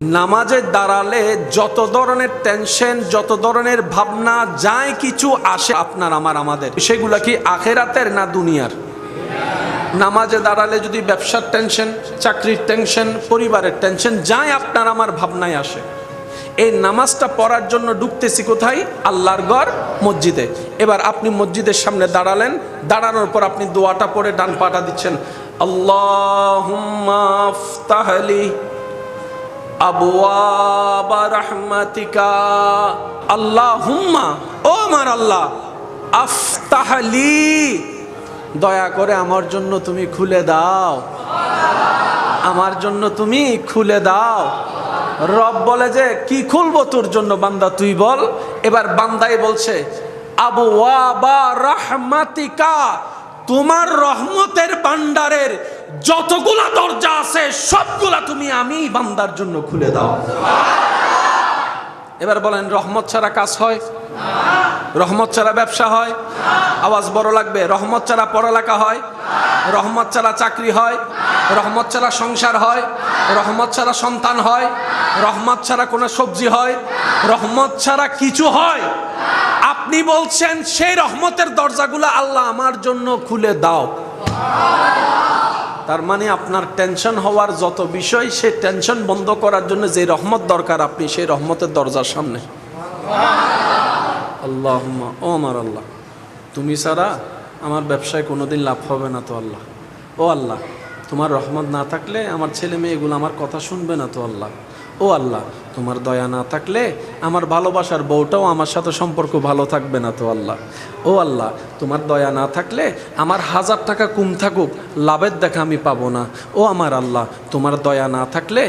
নামাজে দাঁড়ালে যত ধরনের টেনশন যত ধরনের ভাবনা, যাই কিছু আসে আপনার, আমার, আমাদের, সেগুলা কি আখেরাতের না দুনিয়ার? নামাজে দাঁড়ালে যদি ব্যবসার টেনশন চাকরির টেনশন পরিবারের টেনশন যাই আপনার, আমার ভাবনায় আসে। এই নামাজটা পড়ার জন্য ঢুকতেছি কোথায়? আল্লাহর ঘর, মসজিদে। এবার আপনি মসজিদের সামনে দাঁড়ালেন, দাঁড়ানোর পর আপনি দোয়াটা পড়ে ডান পাটা দিচ্ছেন আল্লাহ আবওয়াবা রাহমাতিকা। আল্লাহুম্মা, ও আমার আল্লাহ আফতাহলি দয়া করে আমার জন্য তুমি খুলে দাও। আমার জন্য তুমি খুলে দাও। রব বলে যে, কি খুলবো তোর জন্য বান্দা, তুই বল। এবার বান্দাই বলছে আবু ওয়াবা রাহমাতিকা, তোমার রহমতের ভান্ডারের যতগুলা দরজা আছে, সবগুলা তুমি আমি বান্দার জন্য খুলে দাও। এবার বলেন, রহমত ছাড়া কাজ হয়? রহমত ছাড়া ব্যবসা হয়? আওয়াজ বড় লাগবে, রহমত ছাড়া পড়ালেখা হয়? রহমত ছাড়া চাকরি হয়? রহমত ছাড়া সংসার হয়? রহমত ছাড়া সন্তান হয়? রহমত ছাড়া কোনো সবজি হয়? রহমত ছাড়া কিছু হয়? আপনি বলছেন, সেই রহমতের দরজাগুলো আল্লাহ আমার জন্য খুলে দাও। তার মানে আপনার টেনশন হওয়ার যত বিষয় সে টেনশন বন্ধ করার জন্য যে রহমত দরকার আপনি, সেই রহমতের দরজার সামনে। আল্লাহ ও আমার আল্লাহ। তুমি ছাড়া আমার ব্যবসায় কোনোদিন লাভ হবে না তো আল্লাহ। ও আল্লাহ, তোমার রহমত না থাকলে আমার ছেলে মেয়েগুলো আমার কথা শুনবে না তো আল্লাহ। ও আল্লাহ তোমার দয়া না থাকলে আমার ভালোবাসার বউটাও আমার সাথে সম্পর্ক ভালো থাকবে না তো আল্লাহ। ও আল্লাহ, তোমার দয়া না থাকলে আমার হাজার টাকা কম থাকুক, লাভের দেখা আমি পাবো না। ও আমার আল্লাহ, তোমার দয়া না থাকলে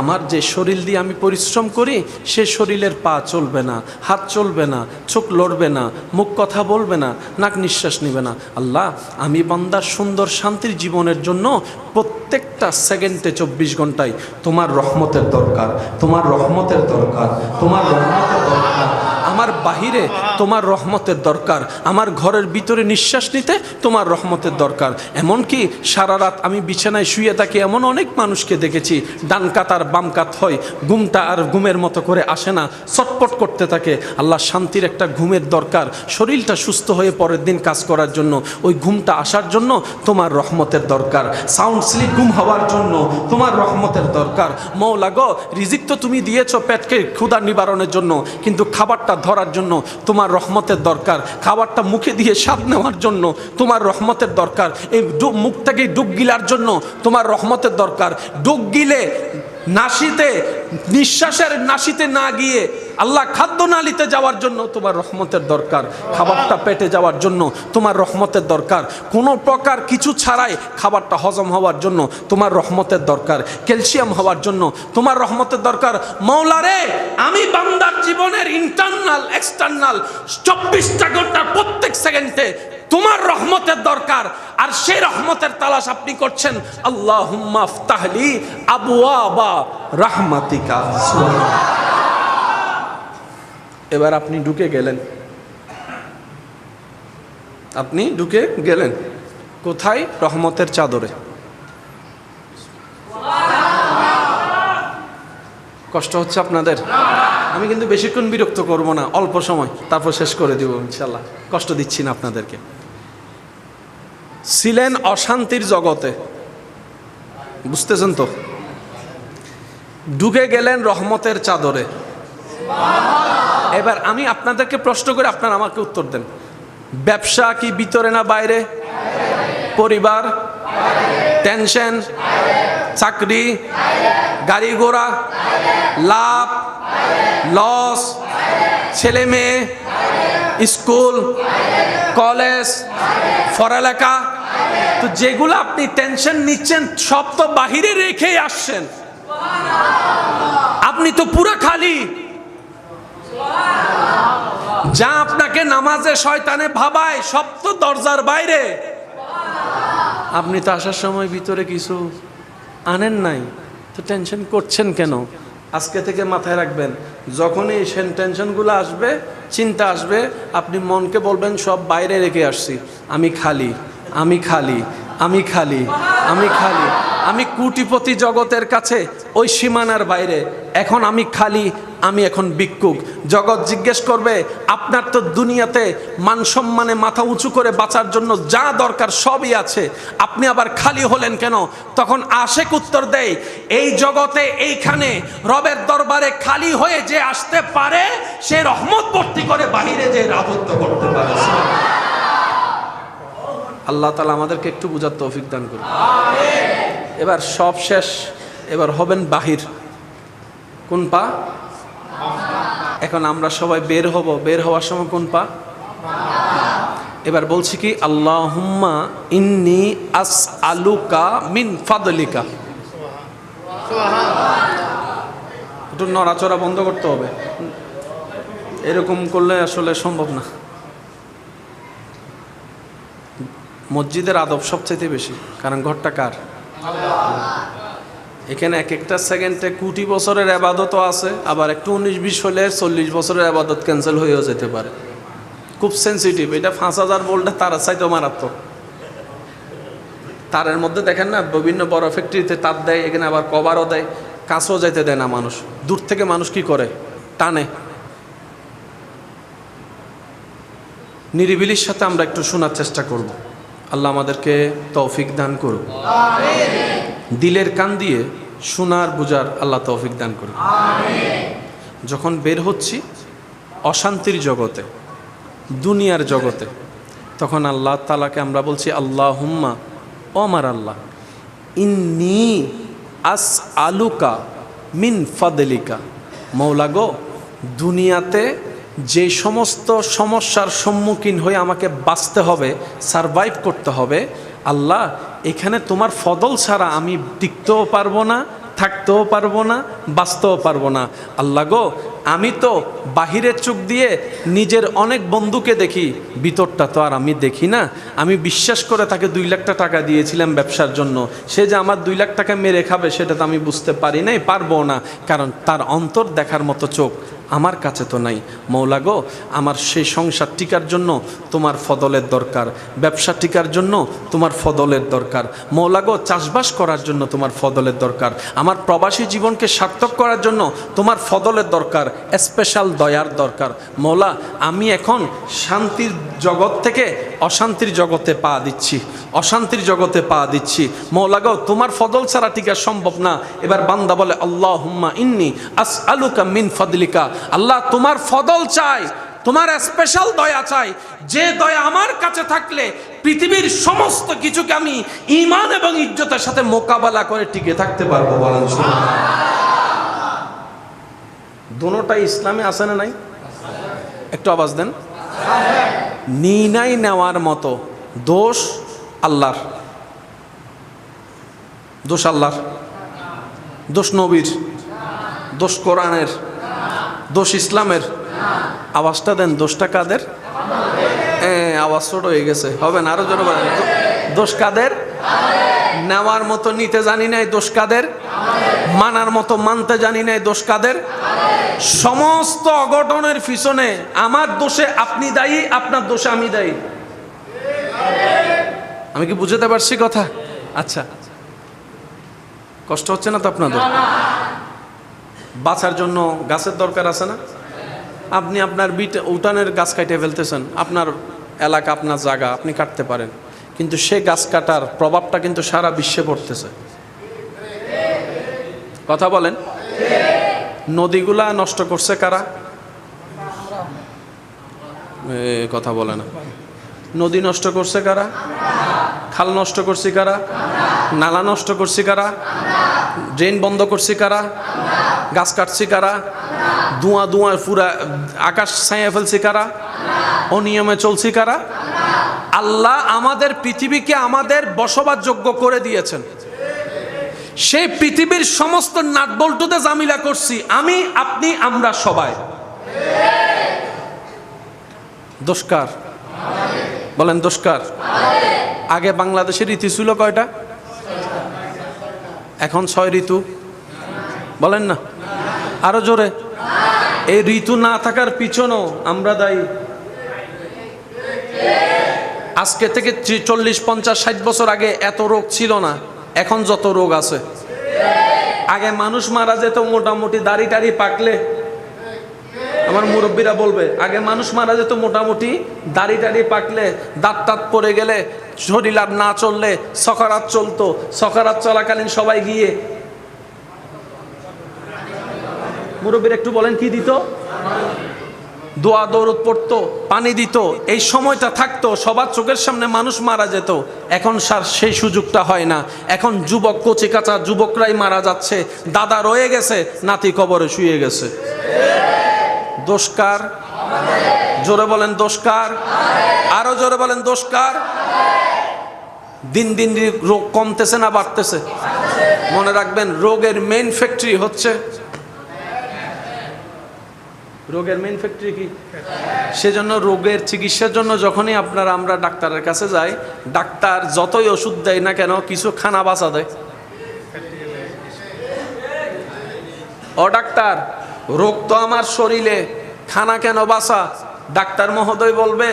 আমার যে শরীর দিয়ে আমি পরিশ্রম করি, সে শরীরের পা চলবে না, হাত চলবে না, চোখ লড়বে না, মুখ কথা বলবে না, নাক নিঃশ্বাস নেবে না। আল্লাহ, আমি বান্দার সুন্দর শান্তির জীবনের জন্য প্রত্যেকটা সেকেন্ডে চব্বিশ ঘন্টায় তোমার রহমতের দরকার, তোমার রহমতের দরকার তোমার রহমতের দরকার। আমার বাহিরে তোমার রহমতের দরকার। আমার ঘরের ভিতরে নিঃশ্বাস নিতে তোমার রহমতের দরকার। এমনকি সারা রাত আমি বিছানায় শুয়ে থাকি এমন অনেক মানুষকে দেখেছি, ডান কাত আর বাম কাত হয়, ঘুমটা আর ঘুমের মতো করে আসে না, ছটপট করতে থাকে। আল্লাহ শান্তির একটা ঘুমের দরকার। শরীরটা সুস্থ হয়ে পরের দিন কাজ করার জন্য, ওই ঘুমটা আসার জন্য তোমার রহমতের দরকার। সাউন্ড স্লিপ ঘুম হওয়ার জন্য তোমার রহমতের দরকার। মৌলা গো, রিজিক তো তুমি দিয়েছ পেটকে ক্ষুধা নিবারণের জন্য, কিন্তু খাবারটা ধরার জন্য তোমার রহমতের দরকার, খাবারটা মুখে দিয়ে স্বাদ নেওয়ার জন্য তোমার রহমতের দরকার, এই ডু- মুখ থেকে ডুব গিলার জন্য তোমার রহমতের দরকার। ডুব গিলে নাসিতে, নিঃশ্বাসের নাসিতে না গিয়ে আল্লাহ খাদ্য নালিতে যাওয়ার জন্য তোমার রহমতের দরকার, খাবারটা পেটে যাওয়ার জন্য তোমার রহমতের দরকার। কোনো প্রকার কিছু ছাড়াই খাবারটা হজম হওয়ার জন্য তোমার রহমতের দরকার, ক্যালসিয়াম হওয়ার জন্য তোমার রহমতের দরকার। মৌলারে, আমি বান্দার জীবনের ইন্টারনাল এক্সটার্নাল চব্বিশটা ঘণ্টা প্রত্যেক সেকেন্ডে তোমার রহমতের দরকার, আর সেই রহমতের তালাশ আপনি করছেন আল্লাহ তাহলি আবুয়া রাহমাতিকা। এবার আপনি ঢুকে গেলেন। আপনি ঢুকে গেলেন। কোথায়? রহমতের চাদরে। কষ্ট হচ্ছে আপনাদের? আমি কিন্তু বেশিক্ষণ বিরক্ত করব না, অল্প সময়, তারপর শেষ করে দিব ইনশাল্লাহ। কষ্ট দিচ্ছি না আপনাদেরকে। ছিলেন অশান্তির জগতে। বুঝতেছেন তো? ঢুকে গেলেন রহমতের চাদরে। এবার আমি আপনাদেরকে প্রশ্ন করে আপনারা আমাকে উত্তর দেন। ব্যবসা কি ভিতরে না বাইরে? পরিবার? টেনশন চাকরি? গাড়ি ঘোড়া? লাভ? লস ছেলে মেয়ে? স্কুল কলেজ পড়ালেখা? তো যেগুলো আপনি টেনশন নিচ্ছেন, সব তো বাহিরে রেখেই আসছেন। আপনি তো পুরো খালি। যা আপনাকে নামাজে শয়তানে ভাবায়, সব তো দরজার বাইরে। আপনি তো আসার সময় ভিতরে কিছু আনেন নাই, তো টেনশন করছেন কেন? আজকে থেকে মাথায় রাখবেন, যখনই এই টেনশনগুলো আসবে, চিন্তা আসবে, আপনি মনকে বলবেন, সব বাইরে রেখে আসছি, আমি খালি। আমি খালি আমি খালি আমি খালি। আমি কুটিপতি জগতের কাছে, ওই সীমানার বাইরে। এখন আমি খালি, আমি এখন ভিক্ষুক। জগৎ জিজ্ঞেস করবে, আপনার তো দুনিয়াতে মান সম্মানে মাথা উঁচু করে বাঁচার জন্য যা দরকার সবই আছে। আপনি আবার খালি হলেন কেন? তখন আশেক উত্তর দেয়, এই জগতে এইখানে রবের দরবারে খালি হয়ে যে আসতে পারে, সে রহমত ভর্তি করে বাহিরে যে রাজত্ব করতে পারে। আল্লাহ তালা আমাদেরকে একটু বুঝার তৌফিক দান করুন। এবার সব শেষ, এবার হবেন বাহির। কোন পা? এখন আমরা সবাই বের হব, বের হওয়ার সময় কোন পা? এবার বলছি কি, আল্লাহুম্মা ইন্নি আস আলুকা মিন ফাদলিকা। একটু নড়াচড়া বন্ধ করতে হবে। এরকম করলে আসলে সম্ভব না। মসজিদের আদব সবচাইতে বেশি কারণ ঘরটা কার? এখানে এক একটা সেকেন্ডে কোটি বছরের আবাদতও আছে আবার একটু উনিশ বিশ হলে চল্লিশ বছরের আবাদত ক্যান্সেল হয়েও যেতে পারে। খুব সেন্সিটিভ এটা পাঁচ হাজার বলটা তারা চাইতেও মারাত্মক। তারের মধ্যে দেখেন না বিভিন্ন বড় ফ্যাক্টরিতে তার দেয় এখানে আবার কভারও দেয় কাছেও যাইতে দেয় না মানুষ। দূর থেকে মানুষ কি করে? টানে। নিরিবিলির সাথে আমরা একটু শোনার চেষ্টা করব। আল্লাহ আমাদেরকে তৌফিক দান করুক। দিলের কান দিয়ে শোনার বুঝার আল্লাহ তৌফিক দান করুক। যখন বের হচ্ছি অশান্তির জগতে দুনিয়ার জগতে তখন আল্লাহ তালাকে আমরা বলছি আল্লাহ হুম্মা ও আমার আল্লাহ ইন্নি আস আলুকা মিন ফাদলিকা। মৌলা গো দুনিয়াতে যে সমস্ত সমস্যার সম্মুখীন হয়ে আমাকে বাঁচতে হবে সারভাইভ করতে হবে, আল্লাহ, এখানে তোমার ফদল ছাড়া আমি টিকতেও পারব না, থাকতেও পারব না, বাঁচতেও পারব না। আল্লাহ গো, আমি তো বাহিরের চোখ দিয়ে নিজের অনেক বন্ধুকে দেখি, ভিতরটা তো আর আমি দেখি না। আমি বিশ্বাস করে তাকে দুই লাখটা টাকা দিয়েছিলাম ব্যবসার জন্য। সে যে আমার দুই লাখ টাকা মেরে খাবে, সেটা তো আমি বুঝতে পারি নাই, পারব না। কারণ তার অন্তর দেখার মতো চোখ। আমার কাছে তো নাই। মৌলা গো, আমার সেই সংসার টিকার জন্য তোমার ফদলের দরকার। ব্যবসা টিকার জন্য তোমার ফদলের দরকার। মৌলা গো, চাষবাস করার জন্য তোমার ফদলের দরকার। আমার প্রবাসী জীবনকে সার্থক করার জন্য তোমার ফদলের দরকার। স্পেশাল দয়ার দরকার। মৌলা, আমি এখন শান্তির জগৎ থেকে অশান্তির জগতে পা দিচ্ছি, অশান্তির জগতে পা দিচ্ছি। মৌলা গো তোমার ফদল ছাড়া টিকা সম্ভব না। এবার বান্দা বলে আল্লাহ হুম্মা ইন্নি আস আলুকা মিন ফদলিকা। আল্লাহ, তোমার ফদল চাই, তোমার স্পেশাল দয়া চাই। যে দয়া আমার কাছে থাকলে পৃথিবীর সমস্ত কিছুকে আমি ইমান এবং ইজ্জতের সাথে মোকাবেলা করে টিকে থাকতে পারব বলেন দোনোটাই ইসলামে আছে না নাই? একটু আওয়াজ দেন। নিনাই নেওয়ার মতো দোষ আল্লাহর। দোষ আল্লাহর। দোষ নবীর। দোষ কোরআনের। দোষ ইসলামের। আওয়াজটা দেন, দোষটা কাদের? হ্যাঁ আওয়াজ ছোট হয়ে গেছে। হবে না, আরও জোরে দোষ কাদের? নেওয়ার মতো নিতে জানি নাই দোষ কাদের? মানার মতো মানতে জানি নাই দোষ কাদের? সমস্ত অঘটনের পিছনে আমার দোষে আপনি দায়ী, আপনার দোষে আমি দায়ী। আমি কি বুঝতে পারছি কথা? আচ্ছা। কষ্ট হচ্ছে না তো আপনাদের? বাঁচার জন্য গাছের দরকার আছে না? আপনি আপনার বিট উঠানের গাছ কাটে ফেলতেছেন। আপনার এলাকা, আপনার জায়গা, আপনি কাটতে পারেন। কিন্তু সে গাছ কাটার প্রভাবটা কিন্তু সারা বিশ্বে পড়তেছে। কথা বলেন। নদীগুলা নষ্ট করছে কারা? কথা বলে না। নদী নষ্ট করছে কারা? খাল নষ্ট করছি কারা? নালা নষ্ট করছি কারা? ড্রেন বন্ধ করছি কারা? গাছ কাটছি কারা? ধোঁয়া ধোঁয়া পুরা আকাশ ছাইয়া ফেলছি কারা? অনিয়মে চলছি কারা? আল্লাহ আমাদের পৃথিবীকে আমাদের বসবাসযোগ্য করে দিয়েছেন। সেই পৃথিবীর সমস্ত নাটবল্টুতে জামিলা করছি। আমি, আপনি, আমরা সবাই। দোষকার বলেন দোষকার আগে বাংলাদেশের ঋতু ছিল কয়টা? এখন ছয় ঋতু। বলেন না। আরও জোরে। এই ঋতু না থাকার পিছনও আমরা দায়ী। আজকে থেকে চল্লিশ, পঞ্চাশ, ষাট বছর আগে এত রোগ ছিল না। এখন যত রোগ আছে। আগে মানুষ মারা যেত, মোটামুটি দাড়ি টাড়ি পাকলে। আমার মুরব্বীরা বলবে, আগে মানুষ মারা যেত, মোটামুটি দাড়ি টাড়ি পাকলে, দাঁত টাত পড়ে গেলে, শরীর আর না চললে, সকারাত চলতো। সকারাত চলাকালীন সবাই গিয়ে মুরব্বীরা একটু বলেন কি দিত? দোয়া দৌড় পড়তো, পানি দিত, এই সময়টা থাকতো, সবার চোখের সামনে মানুষ মারা যেত। এখন স্যার সেই সুযোগটা হয় না। এখন যুবক, কচি কাঁচা যুবকরাই মারা যাচ্ছে। দাদা রয়ে গেছে, নাতি কবরে শুয়ে গেছে। দোষকার? জোরে বলেন দোষকার। আরও জোরে বলেন দোষকার। দিন দিন রোগ কমতেছে না, বাড়তেছে। মনে রাখবেন, রোগের মেইন ফ্যাক্টরি হচ্ছে রোগের মেইন ফ্যাক্টরি কি? সেজন্য রোগের চিকিৎসার জন্য যখনই আপনারা আমরা ডাক্তারের কাছে যাই, ডাক্তার যতই ওষুধ দেয় না কেন কিছু খানা বাঁচা দেয়। ও ডাক্তার, রোগ তো আমার শরীরে, খানা কেন বাসা ডাক্তার মহোদয় বলবে,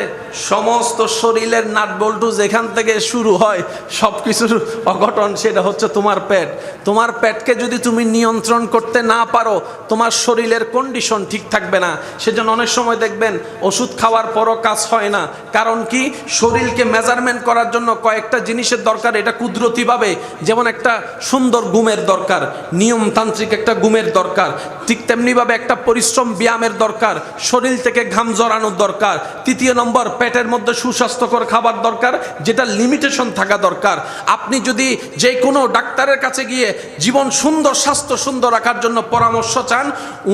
সমস্ত শরীরের নাটবল্টু যেখান থেকে শুরু হয় সব কিছুর অঘটন সেটা হচ্ছে তোমার পেট। তোমার পেটকে যদি তুমি নিয়ন্ত্রণ করতে না পারো, তোমার শরীরের কন্ডিশন ঠিক থাকবে না। সেজন্য অনেক সময় দেখবেন, ওষুধ খাওয়ার পরও কাজ হয় না। কারণ কি? শরীরকে মেজারমেন্ট করার জন্য কয়েকটা জিনিসের দরকার, এটা কুদরতিভাবে যেমন একটা সুন্দর ঘুমের দরকার, নিয়মতান্ত্রিক একটা ঘুমের দরকার, ঠিক তেমনিভাবে একটা পরিশ্রম ব্যায়ামের দরকার, শরীর থেকে ঘাম জড়ানোর দরকার। তৃতীয় নম্বর, পেটের মধ্যে সুস্বাস্থ্যকর খাবার দরকার, যেটা লিমিটেশন থাকা দরকার। আপনি যদি যে কোনো ডাক্তারের কাছে গিয়ে জীবন সুন্দর, স্বাস্থ্য সুন্দর রাখার জন্য পরামর্শ চান,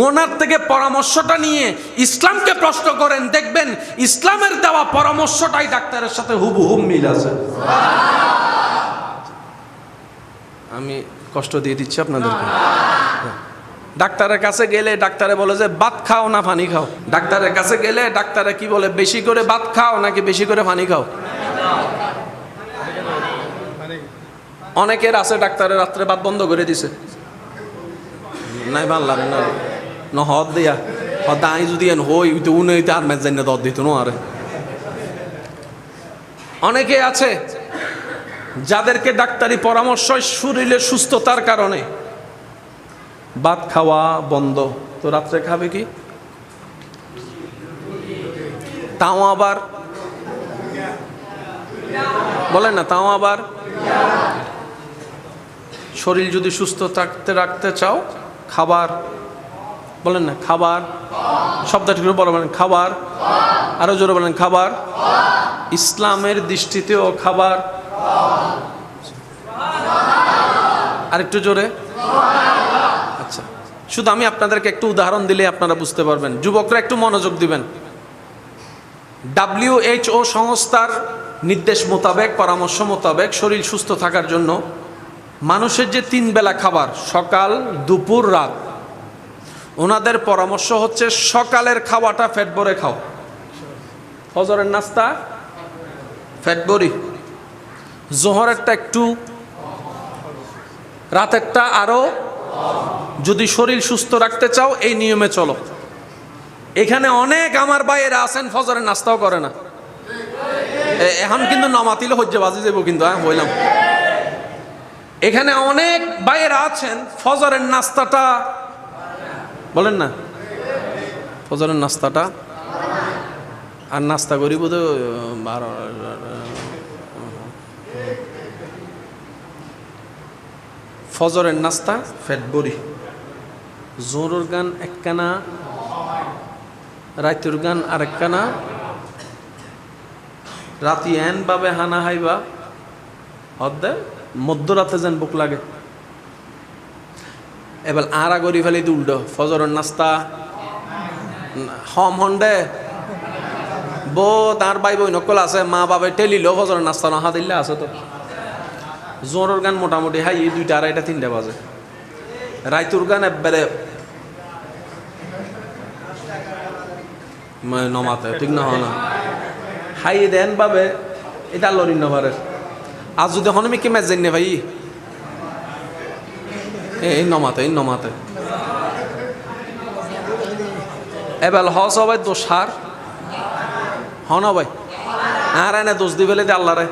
ওনার থেকে পরামর্শটা নিয়ে ইসলামকে প্রশ্ন করেন, দেখবেন ইসলামের দেওয়া পরামর্শটাই ডাক্তারের সাথে হুবহুব মিল আছে। আমি কষ্ট দিয়ে দিচ্ছি আপনাদেরকে। ডাক্তারের কাছে গেলে ডাক্তারে বলে যে, ভাত খাও না পানি খাও। ডাক্তারের কাছে গেলে ডাক্তারে কি বলে, বেশি করে ভাত খাও নাকি বেশি করে পানি খাও? অনেকের আছে ডাক্তারের রাত্রে ভাত বন্ধ করে দিছে। নাই লাগে না। ন হদ দিয়া। হদ আই যদি হই তো উনি আর মেজ জানি দর দিত নো আরে। অনেকে আছে যাদেরকে ডাক্তারি পরামর্শ শরীরের সুস্থতার কারণে ভাত খাওয়া বন্ধ। তো রাত্রে খাবে কি? তাও আবার? বলেন না, তাও আবার? শরীর যদি সুস্থ থাকতে, রাখতে চাও, খাবার। বলেন না, খাবার। শব্দটি করে বলেন, খাবার। আরও জোরে বলেন, খাবার। ইসলামের দৃষ্টিতেও খাবার। আরেকটু জোরে। শুধু আমি আপনাদেরকে একটু উদাহরণ দিলে আপনারা বুঝতে পারবেন। যুবকরা একটু মনোযোগ দিবেন। ডাব্লিউএইচও সংস্থার নির্দেশ মোতাবেক, পরামর্শ মোতাবেক শরীর সুস্থ থাকার জন্য মানুষের যে তিন বেলা খাবার, সকাল, দুপুর, রাত, ওনাদের পরামর্শ হচ্ছে সকালের খাওয়াটা ফ্যাট ভরে খাও। ফজরের নাস্তা ফ্যাট বড়ি জোহরেরটা একটু, রাতেরটা আরও যদি শরীর সুস্থ রাখতে চাও, এই নিয়মে চলো। এখানে অনেক আমার বাইরে আছেন, ফজরের নাস্তাও করে না। এখন কিন্তু নমাতিলে হজ্জে বাজি যাব কিন্তু হ্যাঁ বললাম এখানে অনেক বাইরে আছেন, ফজরের নাস্তাটা, বলেন না, ফজরের নাস্তাটা, আর নাস্তা করিব তো ফজরের নাস্তা ফ্যাট বড়ি। জোরর গান একখানা রাইতুর গান আরেকখানা। রাতি এন ভাবে হানা হাইবা। হদ্দে মধ্যরাতে যেন বুক লাগে। এবার আরা করি ফেলি উল্টো, ফজরের নাস্তা। হম হন্ডে বো তার ভাই বই নকল আছে মা বাবা টেলিল ফজরের নাস্তা নহা দিলে আছে তো। জোরের গান মোটামুটি হাই এই দুইটা, আড়াইটা, তিনটা বাজে। রাইতুর গান একবারে মানে নমাতে, ঠিক না হয় না? হাই, দেন বাবে, এটা লরি নবারে আজ যদি হন আমি কি ম্যাচ জানি ভাই? এই নমাতে এই নমাতে। এবার হ সবাই দোষার হন ভাই? আর এনে দোষ দিবে দে আল্লাহরে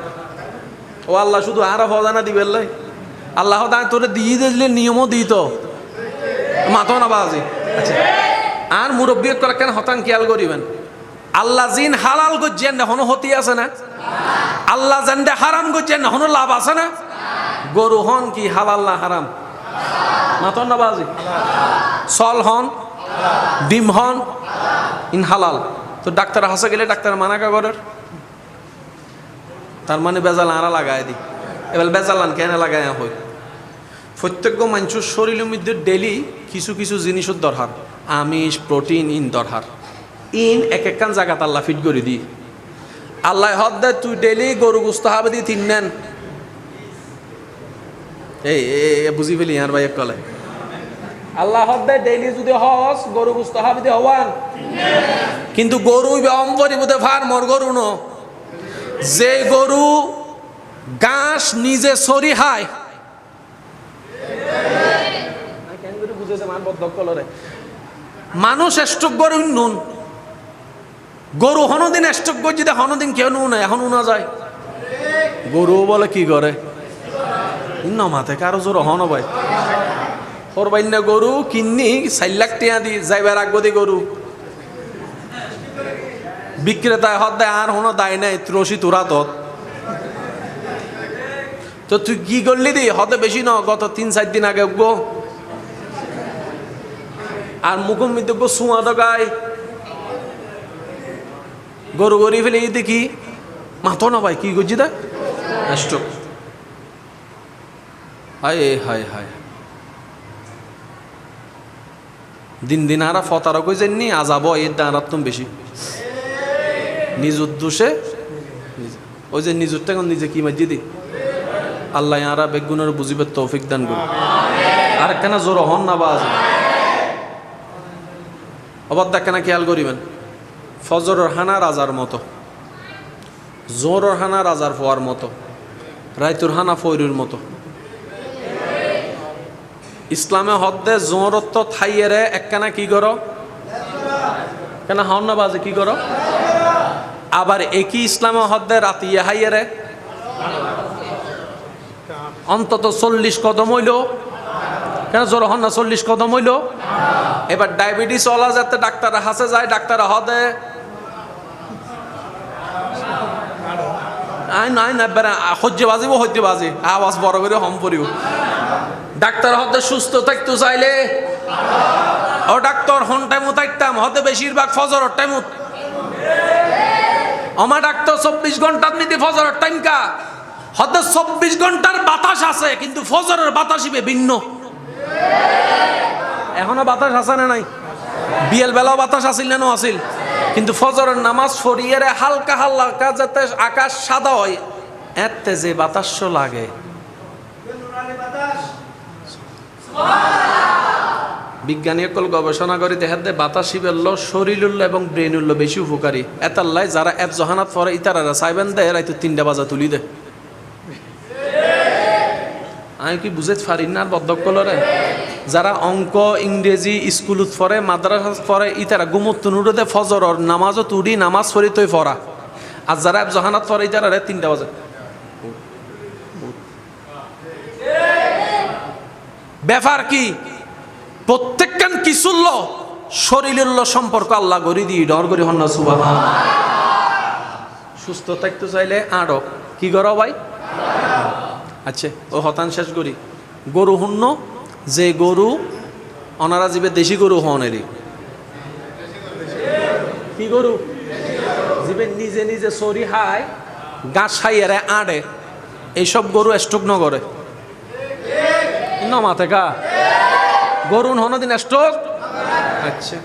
ও আল্লাহ শুধু আর ফজানা দিবে লাই আল্লাহ তোরে দিয়ে দিলে নিয়মও দিত। মাথো না বাজি। আচ্ছা আর মুরব্বী করে কেন হতান খেয়াল করিবেন? আল্লাহ জিন হালাল করছেন এখনও হতি আছে না? আল্লাহ জানতে হারাম করছেন এখনও লাভ আছে না? গরু হন কি হালাল না হারাম? মাথো না বাজি। সল হন, ডিম হন, ইন হালাল। তো ডাক্তার হাসে গেলে ডাক্তার মানা করের তার মানে বেজাল আরা লাগাই দি। এবার বেজালান কেন লাগাই হই প্রত্যেক মানুষের শরীরের মধ্যে ডেলি কিছু কিছু জিনিসের দরকার আমিষ প্রোটিন ইন দরকার ইন এক একখান জায়গাত আল্লাহ ফিট করে দি। আল্লাহ হদ দে, তুই ডেলি গরু গুস্ত হাবে দিয়ে তিন নেন। এই বুঝি ফেলি আর ভাই কলে। আল্লাহ হদ দে ডেইলি যদি হস, গরু গুস্ত হাবে দিয়ে হওয়ান। কিন্তু গরু অম্বরি বোধে ফার মর গরু ন। যে গরু ঘাস নিজে সরি হায়। মানুষ এষ্টক গরু নুন গরু হনদিন এষ্টক গর যদি হনদিন কেউ নুন এখন উনা যায়। গরু বলে কি করে? ন মাথে কারও জোর হন ভাই ওর বাইন্য গরু কিন্নি চার লাখ টিয়া দি যাইবার আগ দি গরু। বিক্রেতায় হদ দেয় আর হনো দায় নাই রশি তোরা তত তো তুই কি করলি দি? হতে বেশি ন গত তিন চার দিন আগে গো। আর মুখম মধ্যে গো সুয়া দগাই গরু গরি ফেলে এই দেখি মাথো না ভাই কি করছি দা স্ট্রোক হায় হায় হায়। দিন দিন আরা ফতারা কই জানি আজাব এর দাঁড়াতম বেশি। নিজ উদ্দেশ্যে নিজ- ওই যে নিজরটা এখন নিজে কি মাজি দি আল্লাহ আরা বেগুনের বুঝিবে তৌফিক দান করুন আর কেনা জোর হন না বাজ? অবাদ কেনা খেয়াল করিবেন? ফজরের হানা রাজার মতো। জোরর হানা রাজার ফোয়ার মতো। রাইতুর হানা ফৈরুর মতো। ইসলামে হদ্দে জোরত্ব থাইয়েরে একখানা কি করো? কেন হন না বাজে কি করো? আবার একই ইসলামে হদ্দে রাতি হাইয়েরে অন্তত চল্লিশ কদম হইল। কেন জোর হন না চল্লিশ কদম হইল? এবার ডায়াবেটিস ওলা যাতে ডাক্তার হাসে যায়, ডাক্তার হদে। আই নাই না বেড়া সহ্য বাজিব, সহ্য বাজি। আওয়াজ বড় করে হম পড়িব। ডাক্তার হতে সুস্থ থাকতে চাইলে। ও ডাক্তার হন টাইমও থাকতাম হতে বেশিরভাগ ফজরের টাইমও আমার ডাক্তার চব্বিশ ঘণ্টার নীতি ফজরের টাইম কা হতে চব্বিশ ঘণ্টার বাতাস আছে, কিন্তু ফজরের বাতাস ইবে ভিন্ন। এখনও বাতাস আছে না নাই? বিয়েল বেলাও বাতাস আসিল না আসিল কিন্তু ফজরের নামাজ ফরিয়ারে হালকা হালকা যাতে আকাশ সাদা হয়, এতে যে বাতাস লাগে। বিজ্ঞানী সকল গবেষণা করে দেখা দেয় বাতাস ইবেল্ল শরীরুল্ল এবং ব্রেনুল্ল বেশি উপকারী। এতাল্লাই যারা এপ জহানাত পরে ইতারা সাইবেন দেয় রাইতো তিনটা বাজা তুলি দে। আমি কি বুঝে পারি না বদ্ধকলরে যারা অঙ্ক, ইংরেজি স্কুলত পড়ে মাদ্রাসা পড়ে, ইতারা গুমত নুরদে ফজরর নামাজও তুড়ি, নামাজ পড়ি তৈ পড়া। আর যারা জহানাত পড়ে, ইতারা রে তিনটা বাজে। ব্যাপার কি? প্রত্যেকখান কিসুল্ল শরীরের সম্পর্ক আল্লাহ গড়ি দি ডর করি হন না সুবাহ সুস্থ থাকতে চাইলে আড়ক কি করো ভাই? আচ্ছা ও হতান শেষ করি। গরু হুন্ন যে গরু অনারা জীবে দেশি গরু হনেরই কি গরু? জীবে নিজে নিজে সরি হায়, গাছ খাইয়ারে আড়ে। এইসব গরু স্টক নগরে ন মাথে কা গরুন হনদিন স্টক আচ্ছা।